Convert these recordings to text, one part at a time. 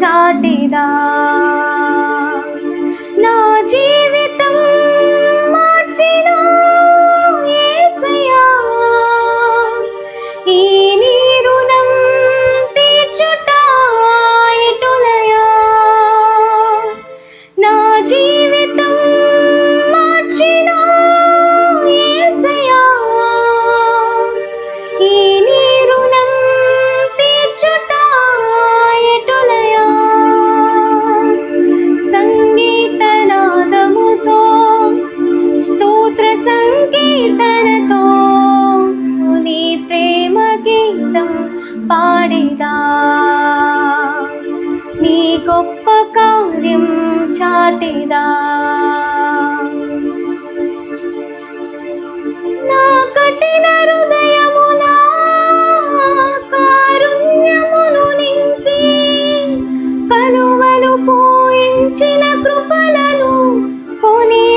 కార్యం పోయించిన కృపలను కొని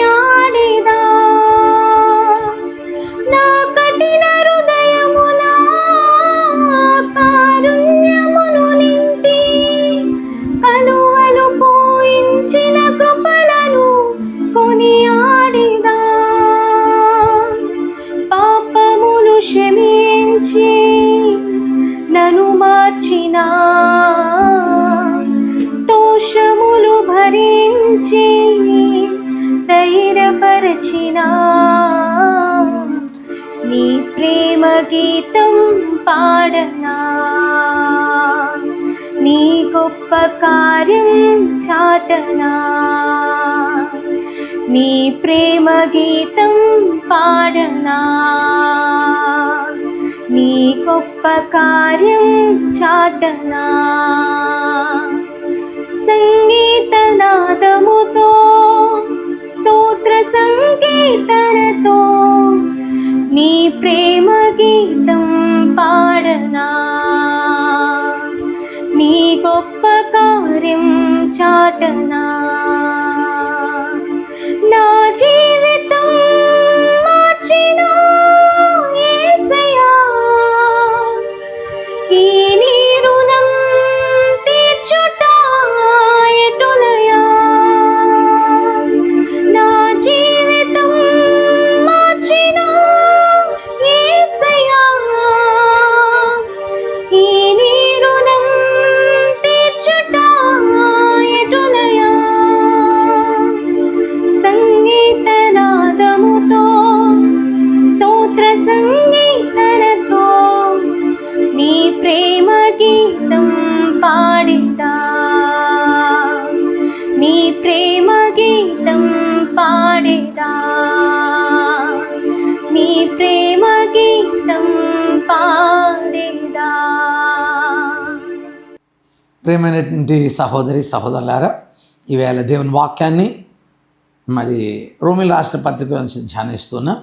ప్రేమగీతం పాడనా? నీ గొప్ప కార్యం చాటనా? నీ ప్రేమ గీతం పాడనా? నీ గొప్ప కార్యం చాటనా? సంగీతనాదముతో స్తోత్ర సంకీర్తనతో నీ ప్రేమ గీతం పాడనా? నీ గొప్ప కార్యం చాటనా? స్తోత్ర సంగీతనతో నీ ప్రేమ గీతం పాడిదా నీ ప్రేమ గీతం పాడిదా నీ ప్రేమ గీతం పాడిదా. ప్రేమైనటువంటి సహోదరి సహోదరులారా ఈవేళ దేవుని వాక్యాన్ని మరి రోమిల్ రాష్ట్ర పత్రిక నుంచి ధ్యానిస్తున్నాం.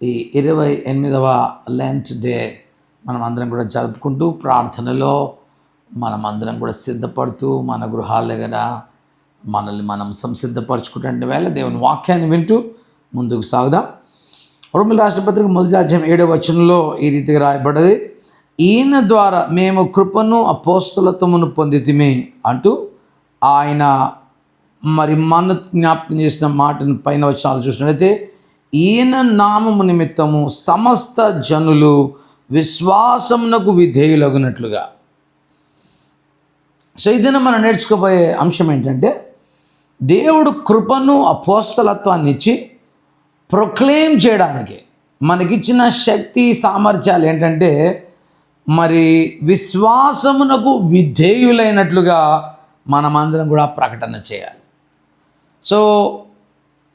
ఈ ఇరవై ఎనిమిదవ లెంట్ డే మనం అందరం కూడా జరుపుకుంటూ ప్రార్థనలో మనం అందరం కూడా సిద్ధపడుతూ మన గృహాల దగ్గర మనల్ని మనం సంసిద్ధపరచుకుంటే వేళ దేవుని వాక్యాన్ని వింటూ ముందుకు సాగుదాం. రోమిల రాష్ట్రపత్రిక మొదటి రాజ్యం ఏడవ వచనంలో ఈ రీతిగా రాయబడ్డది ఈయన ద్వారా మేము కృపను అపోస్తులత్వమును పొందితిమి అంటూ ఆయన మరి మన జ్ఞాపకం చేసిన మాటను పైన వచనాలు చూసినట్లయితే ఈయన నామము నిమిత్తము సమస్త జనులు విశ్వాసమునకు విధేయులగునట్లుగా. సో ఇదిన మనం నేర్చుకోబోయే అంశం ఏంటంటే దేవుడు కృపను అపోస్తలత్వాన్ని ఇచ్చి ప్రొక్లెయిమ్ చేయడానికి మనకిచ్చిన శక్తి సామర్థ్యాలు ఏంటంటే మరి విశ్వాసమునకు విధేయులైనట్లుగా మనమందరం కూడా ప్రకటన చేయాలి. So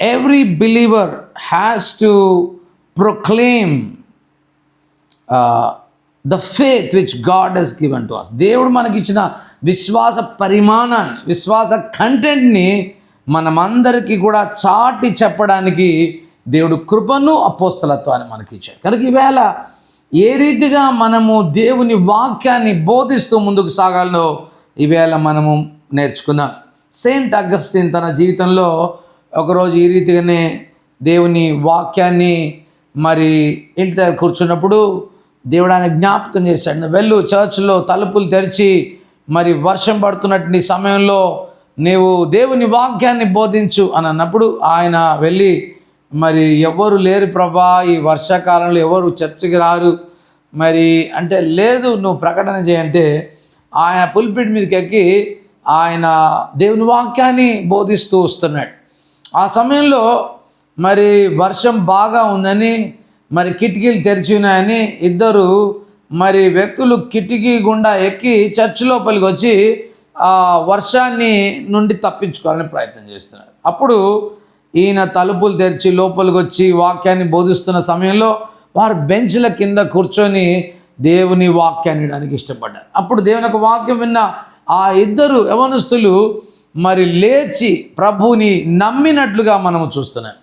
every believer has to proclaim the faith which God has given to us దేవుడు మనకిచ్చిన విశ్వాస పరిమాణాన్ని విశ్వాస కంటెంట్ని మనమందరికీ కూడా చాటి చెప్పడానికి దేవుడు కృపను అపోస్తలత్వాన్ని మనకి ఇచ్చాడు కనుక ఈవేళ ఏ రీతిగా మనము దేవుని వాక్యాన్ని బోధిస్తూ ముందుకు సాగాలో ఈవేళ మనము నేర్చుకున్నాం. సెయింట్ అగస్టిన్ తన జీవితంలో ఒకరోజు ఈ రీతిగానే దేవుని వాక్యాన్ని మరి ఇంటి దగ్గర కూర్చున్నప్పుడు దేవుడు ఆయన జ్ఞాపకం చేశాడు. వెళ్ళు చర్చ్లో తలుపులు తెరిచి మరి వర్షం పడుతున్నటువంటి సమయంలో నీవు దేవుని వాక్యాన్ని బోధించు అని అన్నప్పుడు ఆయన వెళ్ళి మరి ఎవరు లేరు ప్రభా ఈ వర్షాకాలంలో ఎవరు చర్చికి రారు. మరి అంటే లేదు నువ్వు ప్రకటన చేయంటే ఆయన పుల్పిట్ మీదకి ఎక్కి ఆయన దేవుని వాక్యాన్ని బోధిస్తూ వస్తున్నాడు. ఆ సమయంలో మరి వర్షం బాగా ఉందని మరి కిటికీలు తెరిచి ఉన్నాయని ఇద్దరు మరి వ్యక్తులు కిటికీ గుండా ఎక్కి చర్చ్ లోపలికి వచ్చి ఆ వర్షాన్ని నుండి తప్పించుకోవాలని ప్రయత్నం చేస్తున్నారు. అప్పుడు ఈయన తలుపులు తెరిచి లోపలికి వచ్చి వాక్యాన్ని బోధిస్తున్న సమయంలో వారు బెంచ్ల కింద కూర్చొని దేవుని వాక్యాన్ని ఇవ్వడానికి ఇష్టపడ్డారు. అప్పుడు దేవుని యొక్క వాక్యం విన్న ఆ ఇద్దరు యవనస్తులు మరి లేచి ప్రభువుని నమ్మినట్లుగా మనము చూస్తున్నాం.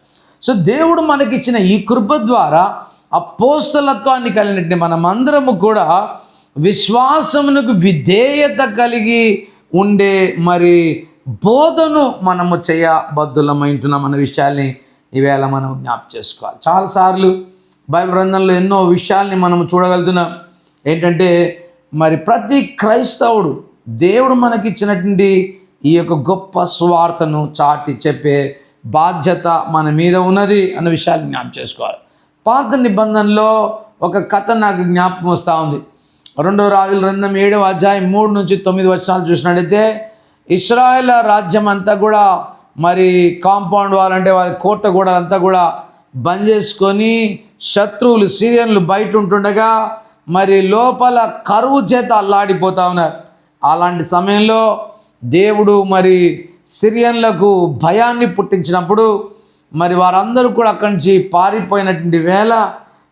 సో దేవుడు మనకిచ్చిన ఈ కృప ద్వారా అపోస్తలత్వాన్ని కలిగినట్టు మనమందరము కూడా విశ్వాసమునకు విధేయత కలిగి ఉండే మరి బోధను మనము చేయబద్దులమైంటున్నాం అన్న విషయాల్ని ఈవేళ మనం జ్ఞాప చేసుకోవాలి. చాలాసార్లు బైబిల్ గ్రంథంలో ఎన్నో విషయాల్ని మనం చూడగలుగుతున్నాం. ఏంటంటే మరి ప్రతి క్రైస్తవుడు దేవుడు మనకిచ్చినటువంటి ఈ యొక్క గొప్ప స్వార్థను చాటి చెప్పే బాధ్యత మన మీద ఉన్నది అన్న విషయాన్ని జ్ఞాపం చేసుకోవాలి. పాత నిబంధనలో ఒక కథ నాకు జ్ఞాపకం వస్తూ ఉంది. రెండో రాజుల గ్రంథం ఏడవ అధ్యాయం మూడు నుంచి తొమ్మిది వచనాలు చూసినట్టయితే ఇస్రాయేల్ రాజ్యం అంతా కూడా మరి కాంపౌండ్ వాల్ అంటే వారి కోట కూడా అంతా కూడా బంద్ చేసుకొని శత్రువులు సీరియన్లు బయట ఉంటుండగా మరి లోపల కరువు చేత అల్లాడిపోతా ఉన్నారు. అలాంటి సమయంలో దేవుడు మరి సిరియన్లకు భయాన్ని పుట్టించినప్పుడు మరి వారందరూ కూడా అక్కడి నుంచి పారిపోయినటువంటి వేళ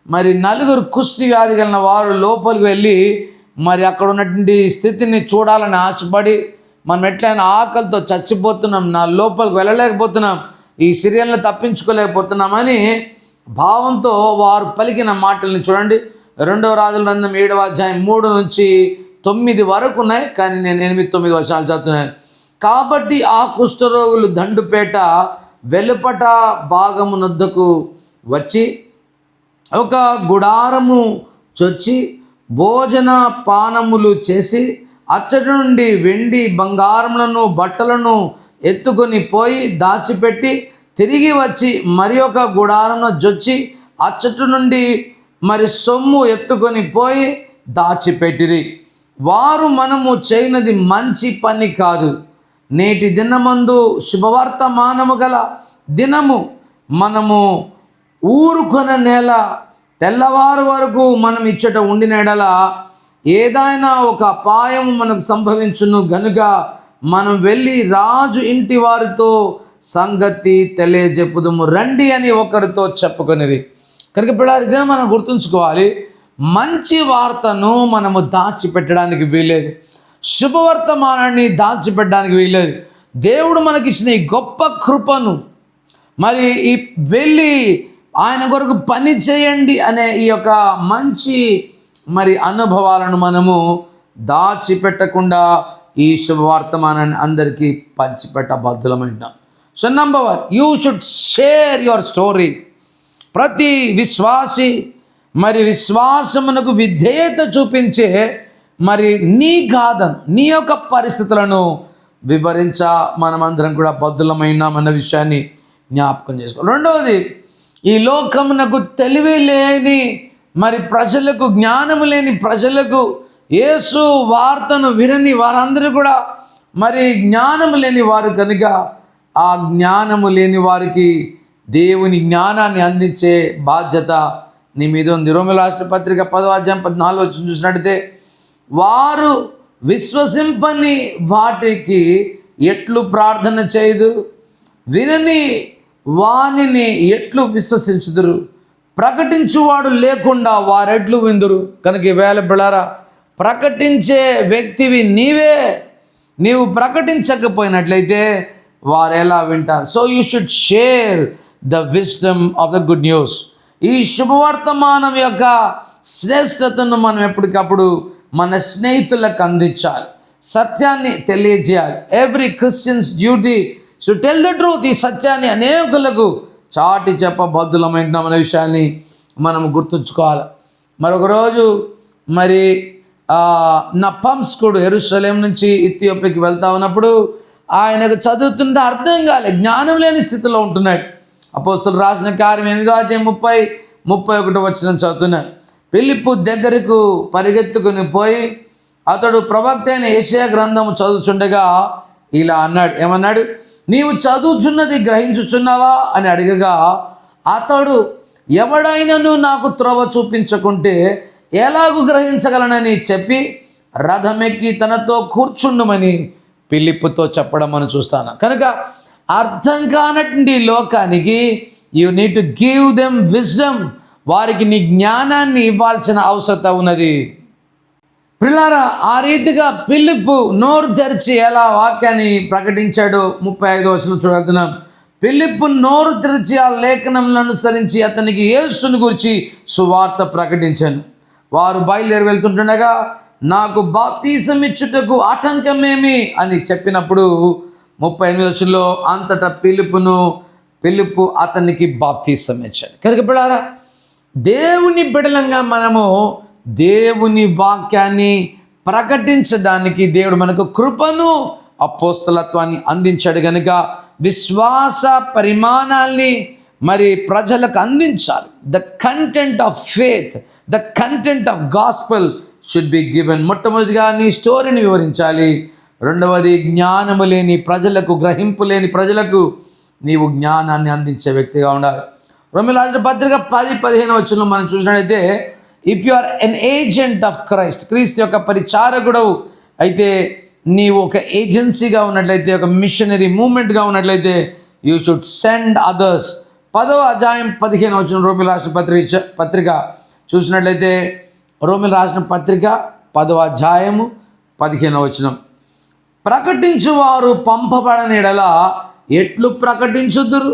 మరి నలుగురు కుష్టి వ్యాధి కలిగిన వారు లోపలికి వెళ్ళి మరి అక్కడ ఉన్నటువంటి స్థితిని చూడాలని ఆశపడి మనం ఎట్లయినా ఆకలితో చచ్చిపోతున్నాం నా లోపలికి వెళ్ళలేకపోతున్నాం ఈ సిరియల్ని తప్పించుకోలేకపోతున్నామని భావంతో వారు పలికిన మాటల్ని చూడండి. రెండవ రాజుల గ్రంథం ఏడవ అధ్యాయం మూడు నుంచి తొమ్మిది వరకు ఉన్నాయి కానీ నేను ఎనిమిది తొమ్మిది వర్షాలు చదువుతున్నాను. కాబట్టి ఆ కుష్ఠరోగులు దండుపేట వెలుపట భాగమునొద్దకు వచ్చి ఒక గుడారము చొచ్చి భోజన పానములు చేసి అచ్చటి నుండి వెండి బంగారములను బట్టలను ఎత్తుకొని పోయి దాచిపెట్టి తిరిగి వచ్చి మరి ఒక గుడారమును జొచ్చి అచ్చటి నుండి మరి సొమ్ము ఎత్తుకొని పోయి దాచిపెట్టిరి. వారు మనము చేయనది మంచి పని కాదు. నేటి దినమందు శుభవర్తమానము గల దినము మనము ఊరుకొన నేల తెల్లవారు వరకు మనం ఇచ్చట ఉండిన ఎడల ఏదైనా ఒక అపాయం మనకు సంభవించును గనుక మనం వెళ్ళి రాజు ఇంటి వారితో సంగతి తెలియజెప్పుదము. రండి అని ఒకరితో చెప్పుకునేది కనుక ఇప్పుడు ఇదే మనం గుర్తుంచుకోవాలి. మంచి వార్తను మనము దాచిపెట్టడానికి వీలేదు శుభవర్తమానాన్ని దాచిపెట్టడానికి వీలేదు దేవుడు మనకిచ్చిన ఈ గొప్ప కృపను మరి ఈ వెళ్ళి ఆయన కొరకు పని చేయండి అనే ఈ యొక్క మంచి మరి అనుభవాలను మనము దాచిపెట్టకుండా ఈ శుభవర్తమానాన్ని అందరికీ పంచిపెట్ట పంచిపెట్టబద్ధులమైనాం so number one you should share your story ప్రతి విశ్వాసి మరి విశ్వాసమునకు విధేయత చూపించే మరి నీ గాథను నీ యొక్క పరిస్థితులను వివరించ. మనమందరం కూడా బద్దులమైనామన్న విషయాన్ని జ్ఞాపకం చేసుకోవాలి రెండవది ఈ లోకమునకు తెలివి లేని మరి ప్రజలకు జ్ఞానము లేని ప్రజలకు యేసు వార్తను వినని వారందరూ కూడా మరి జ్ఞానము లేని వారు కనుక ఆ జ్ఞానము లేని వారికి దేవుని జ్ఞానాన్ని అందించే బాధ్యత నీ మీద ఉంది. రోమి రాష్ట్ర పత్రిక పదో అధ్యాయం పద్నాలుగు వచ్చి చూసినట్టయితే వారు విశ్వసింపని వాటికి ఎట్లు ప్రార్థన చేయదు వినని వానిని ఎట్లు విశ్వసించుదురు? ప్రకటించువాడు లేకుండా వారెట్లు విందురు? కనుక వేల బిళ్ళారా ప్రకటించే వ్యక్తివి నీవే. నీవు ప్రకటించకపోయినట్లయితే వారు ఎలా వింటారు? So you should share the wisdom of the good news ఈ శుభవర్తమానం యొక్క శ్రేష్టతను మనం ఎప్పటికప్పుడు మన స్నేహితులకు అందించాలి. సత్యాన్ని తెలియజేయాలి. Every Christian's duty should tell the truth ఈ సత్యాన్ని అనేకులకు చాటి చెప్పబద్దులమైన మన విషయాన్ని మనం గుర్తుంచుకోవాలి. మరొక రోజు మరి నపంస్కుడు ఎరుసలేం నుంచి ఇథియోపియాకి వెళ్తా ఉన్నప్పుడు ఆయనకు చదువుతుంటే అర్థం కాలే. జ్ఞానం లేని స్థితిలో ఉంటున్నాడు. అపోస్తులు రాసిన కార్యం ఎనిమిదో అధ్యాయం ముప్పై ముప్పై ఒకటి వచ్చిన చదువుతున్నాడు పిలిప్పు దగ్గరకు పరిగెత్తుకుని పోయి అతడు ప్రవక్త అయిన ఏషియా గ్రంథము చదువుచుండగా ఇలా అన్నాడు. ఏమన్నాడు? నీవు చదువుచున్నది గ్రహించుచున్నావా? అని అడగగా అతడు ఎవడైనను నాకు త్రోవ చూపించకుంటే ఎలాగూ గ్రహించగలనని చెప్పి రథమెక్కి తనతో కూర్చుండమని పిలిప్పుతో చెప్పడం మనం చూస్తాను. కనుక అర్థం కానటువంటి లోకానికి you need to give them wisdom వారికి నీ జ్ఞానాన్ని ఇవ్వాల్సిన అవసరత ఉన్నది. పిల్లారా ఆ రీతిగా పిలుపు నోరు తెరిచి ఎలా వాక్యాన్ని ప్రకటించాడో ముప్పై ఐదో వచ్చిన చూడగలుగుతున్నాం. పిలుపు నోరు తెరిచి ఆ లేఖనంలో అనుసరించి అతనికి యేసుని గురించి సువార్త ప్రకటించాను. వారు బయలుదేరి వెళ్తుంటుండగా నాకు బాప్తీసం ఇచ్చుటకు ఆటంకమేమి? అని చెప్పినప్పుడు ముప్పై ఎనిమిది వచ్చుల్లో అంతటా పిలుపును పిలుపు అతనికి బాప్తీసం ఇచ్చాడు కనుక బిడారా దేవుని బిడలంగా మనము దేవుని వాక్యాన్ని ప్రకటించడానికి దేవుడు మనకు కృపను అపోస్తలత్వాన్ని అందించాడు కనుక విశ్వాస పరిమాణాల్ని మరి ప్రజలకు అందించాలి. The content of faith the content of gospel should be given మొట్టమొదటిగా నీ స్టోరీని వివరించాలి. రెండవది జ్ఞానము లేని ప్రజలకు గ్రహింపు లేని ప్రజలకు నీవు జ్ఞానాన్ని అందించే వ్యక్తిగా ఉండాలి. రొమిలాజ పత్రిక పది పదిహేను వచ్చిన మనం చూసినట్లయితే if you are an agent of Christ క్రీస్తు యొక్క పరిచారకుడవు. అయితే నీవు ఒక ఏజెన్సీగా ఉన్నట్లయితే ఒక మిషనరీ మూమెంట్గా ఉన్నట్లయితే యూ షుడ్ సెండ్ అదర్స్ పదవ అధ్యాయం పదిహేను వచ్చిన రోమిల్ రాసిన పత్రిక పత్రిక చూసినట్లయితే రోమిల్ రాసిన పత్రిక పదవ అధ్యాయము పదిహేను వచనం. ప్రకటించువారు పంపబడని ఎడల ఎట్లు ప్రకటించుదురు?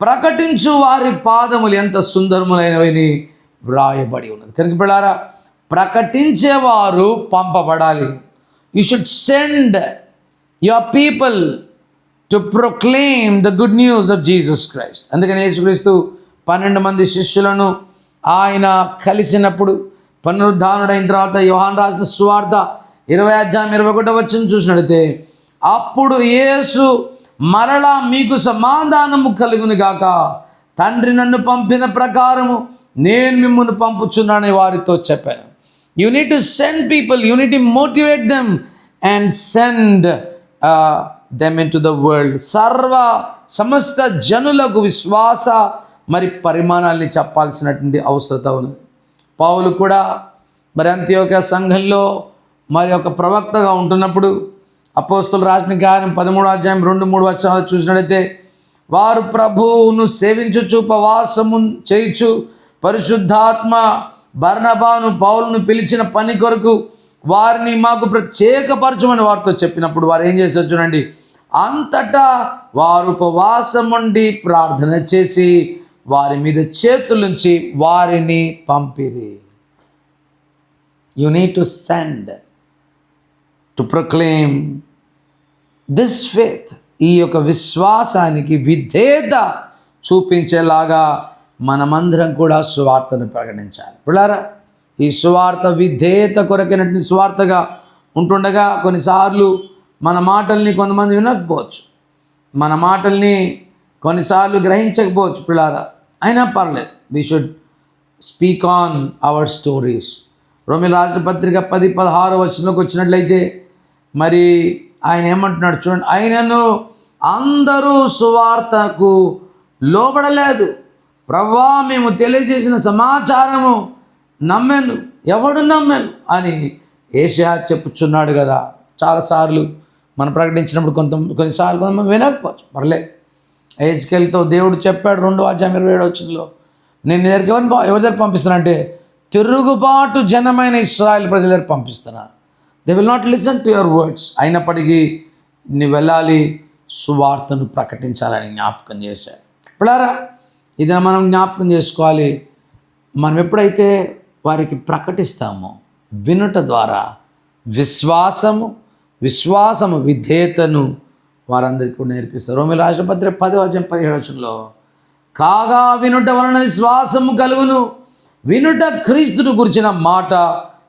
ప్రకటించు వారి పాదములు ఎంత సుందరములైనవని వ్రాయబడి ఉన్నది. కనుక పిల్లారా ప్రకటించేవారు పంపబడాలి. You should send your people to proclaim the good news of Jesus Christ అందుకని యేసుక్రీస్తు పన్నెండు మంది శిష్యులను ఆయన కలిసినప్పుడు పునరుద్ధానుడైన తర్వాత యోహాన్ రాసిన సువార్త ఇరవై అధ్యాయం ఇరవై ఒకటో వచ్చిన చూసినట్లయితే అప్పుడు యేసు మరలా మీకు సమాధానము కలుగును గాక. తండ్రి నన్ను పంపిన ప్రకారము నేను మిమ్మల్ని పంపుచున్నానని వారితో చెప్పాను. You need to send people you need to motivate them and send them into the world సర్వ సమస్త జనులకు విశ్వాస మరి పరిమాణాల్ని చెప్పాల్సినటువంటి అవసరత ఉంది పౌలు కూడా మరి అంత్యోక సంఘంలో మరి ఒక ప్రవక్తగా ఉంటున్నప్పుడు అపోస్తులు రాసిన కార్యం పదమూడు అధ్యాయం రెండు మూడు వచ్చాలు చూసినట్లయితే వారు ప్రభువును సేవించుచు ఉపవాసము చేయుచు పరిశుద్ధాత్మ బర్ణబాను పౌలను పిలిచిన పని కొరకు వారిని మాకు ప్రత్యేకపరచమని వారితో చెప్పినప్పుడు వారు ఏం చేసి చూడండి అంతటా వారు ఉపవాసం ఉండి ప్రార్థన చేసి వారి మీద చేతులుంచి వారిని పంపిరి. You need to send to proclaim this faith ఈ యొక్క విశ్వాసానికి విధేత చూపించేలాగా మనమందరం కూడా సువార్తను ప్రకటించాలి. పిల్లారా ఈ సువార్త విధేయత కొరకైనటువంటి సువార్తగా ఉంటుండగా కొన్నిసార్లు మన మాటల్ని కొంతమంది వినకపోవచ్చు. మన మాటల్ని కొన్నిసార్లు గ్రహించకపోవచ్చు పిల్లారా అయినా పర్లేదు. We should speak on our stories రోమి రాష్ట్రపత్రిక పది పదహారు వచ్చినకు వచ్చినట్లయితే మరి ఆయన ఏమంటున్నాడు చూడండి ఆయనను అందరూ సువార్తకు లోబడలేదు. ప్రవ్వా మేము తెలియజేసిన సమాచారము నమ్మాను ఎవడు నమ్మాను అని ఏషియా చెప్పుచున్నాడు కదా. చాలాసార్లు మనం ప్రకటించినప్పుడు కొంత కొన్నిసార్లు మనం వినకపోవచ్చు. పర్లే. ఏజ్కెళ్తో దేవుడు చెప్పాడు రెండు అధ్యాయం ఇరవై ఏడు వచ్చినలో నేను దగ్గరికి ఎవరిని ఎవరి దగ్గర పంపిస్తానంటే తిరుగుబాటు జనమైన ఇస్రాయల్ ప్రజల దగ్గర పంపిస్తున్నాను they will not listen to your words అయినప్పటికీ నీ వెళ్ళాలి సువార్తను ప్రకటించాలని జ్ఞాపకం చేశారు. ఇప్పుడారా ఇది మనం జ్ఞాపకం చేసుకోవాలి. మనం ఎప్పుడైతే వారికి ప్రకటిస్తామో వినుట ద్వారా విశ్వాసము విశ్వాసము విధేయతను వారందరికీ కూడా నేర్పిస్తారు. రోమి రాష్ట్రపత్రి పదో వచనం పదిహేడు వచనంలో కాగా వినుట వలన విశ్వాసము కలుగును వినుట క్రీస్తును గురించిన మాట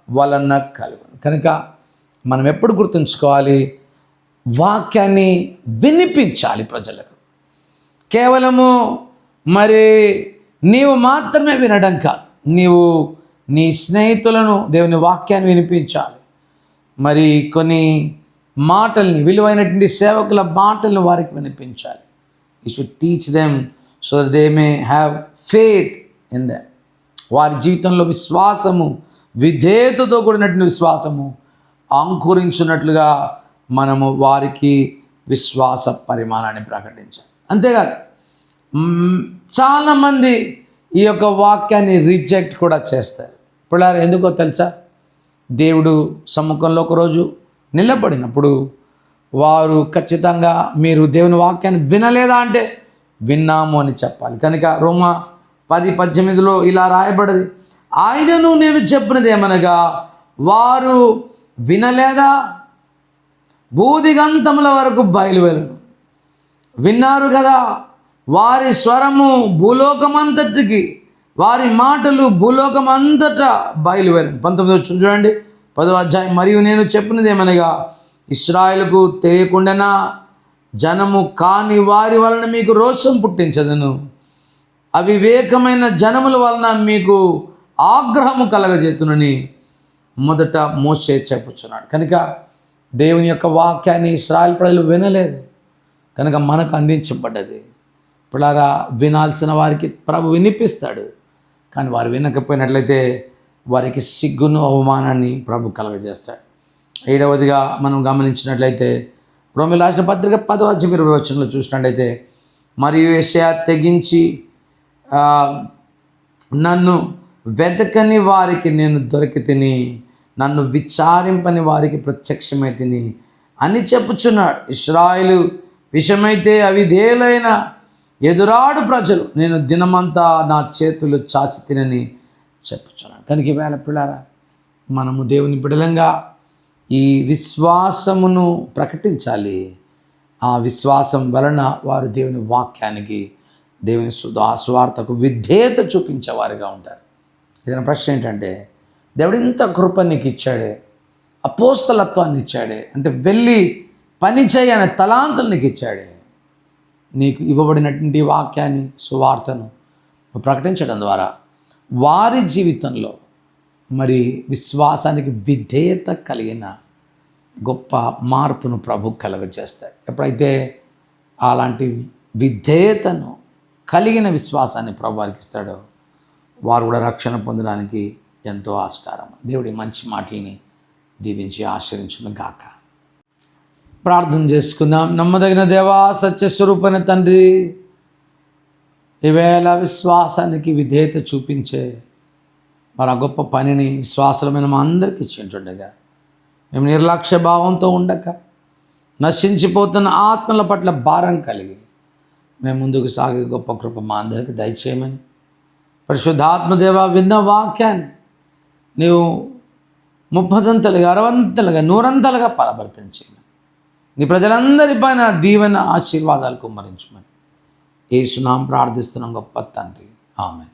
వలన కలుగును. కనుక మనం ఎప్పుడు గుర్తుంచుకోవాలి? వాక్యాన్ని వినిపించాలి ప్రజలకు. కేవలము మరి నీవు మాత్రమే వినడం కాదు. నీవు నీ స్నేహితులను దేవుని వాక్యాన్ని వినిపించాలి. మరి కొన్ని మాటల్ని విలువైనటువంటి సేవకుల మాటలను వారికి వినిపించాలి. You should teach them so they may have faith in them వారి జీవితంలో విశ్వాసము విధేయతతో కూడినటువంటి విశ్వాసము అంకురించినట్లుగా మనము వారికి విశ్వాస పరిమాణాన్ని ప్రకటించాలి. అంతేకాదు చాలామంది ఈ యొక్క వాక్యాన్ని రిజెక్ట్ కూడా చేస్తారు. ఇప్పుడు ఎందుకో తెలుసా? దేవుడు సమ్ముఖంలో ఒకరోజు నిలబడినప్పుడు వారు ఖచ్చితంగా మీరు దేవుని వాక్యాన్ని వినలేదా అంటే విన్నాము అని చెప్పాలి. కనుక రోమా పది పద్దెనిమిదిలో ఇలా రాయబడది ఆయనను నేను చెప్పినది ఏమనగా వారు వినలేదా? బూదిగంతముల వరకు బయలువెళ్ళను విన్నారు కదా వారి స్వరము భూలోకమంతటికి వారి మాటలు భూలోకమంతటా బయలువెళ్ళను పంతొమ్మిది వచ్చి చూడండి పదో అధ్యాయం. మరియు నేను చెప్పినది ఏమనగా ఇస్రాయలకు తెలియకుండానా జనము కాని వారి వలన మీకు రోషం పుట్టించదను. అవివేకమైన జనముల వలన మీకు ఆగ్రహము కలగజేతునని మొదట మోసే చెప్పుచున్నాడు. కనుక దేవుని యొక్క వాక్యాన్ని ఇస్రాయల్ ప్రజలు వినలేదు. కనుక మనకు అందించబడ్డది. ఇప్పుడారా వినాల్సిన వారికి ప్రభు వినిపిస్తాడు. కానీ వారు వినకపోయినట్లయితే వారికి సిగ్గును అవమానాన్ని ప్రభు కలగజేస్తాడు. ఏడవదిగా మనం గమనించినట్లయితే రోమి రాసిన పత్రిక పదవ ఇరవై వచనంలో చూసినట్లయితే మరియు ఏషయా తెగించి నన్ను వెతకని వారికి నేను దొరికి తిని నన్ను విచారింపని వారికి ప్రత్యక్షమై తిని అని చెప్పుచున్నాడు. ఇస్రాయిలు విషమైతే అవి దేలైన ఎదురాడు ప్రజలు. నేను దినమంతా నా చేతులు చాచి తినని చెప్పుచున్నాను కనుక వేళ పిల్లారా మనము దేవుని బిడలంగా ఈ విశ్వాసమును ప్రకటించాలి. ఆ విశ్వాసం వలన వారు దేవుని వాక్యానికి దేవుని సుధా స్వార్థకు విధేయత చూపించేవారుగా ఉంటారు. ఏదైనా ప్రశ్న ఏంటంటే దేవుడు ఇంత కృప నీకు ఇచ్చాడే అపోస్తలత్వాన్ని ఇచ్చాడే అంటే వెళ్ళి పని చేయని తలాంతులు నీకు ఇచ్చాడే నీకు ఇవ్వబడినటువంటి వాక్యాన్ని సువార్తను ప్రకటించడం ద్వారా వారి జీవితంలో మరి విశ్వాసానికి విధేయత కలిగిన గొప్ప మార్పును ప్రభు కలగజేస్తాడు. ఎప్పుడైతే అలాంటి విధేయతను కలిగిన విశ్వాసాన్ని ప్రభు వారికి ఇస్తాడో వారు కూడా రక్షణ పొందడానికి ఎంతో ఆస్కారం. దేవుడి మంచి మాటల్ని దీవించి ఆశ్రయించును గాక. ప్రార్థన చేసుకుందాం. నమ్మదగిన దేవా సత్యస్వరూపణ తండ్రి ఈవేళ విశ్వాసానికి విధేయత చూపించే మన గొప్ప పనిని విశ్వాసమైన మా అందరికీ ఇచ్చింటుండగా మేము నిర్లక్ష్య భావంతో ఉండక నశించిపోతున్న ఆత్మల పట్ల భారం కలిగి మేము ముందుకు సాగే గొప్ప కృప మా అందరికీ దయచేయమని పరిశుద్ధాత్మదేవ విన్న వాక్యాన్ని నీవు ముప్పదంతలుగా అరవంతలుగా నూరంతలుగా ఫలభరితం చేయమని నీ ప్రజలందరి పైన దీవెన ఆశీర్వాదాలు కుమ్మరించమని. ఏసునాం ప్రార్థిస్తున్నాం గొప్ప తండ్రి. ఆమె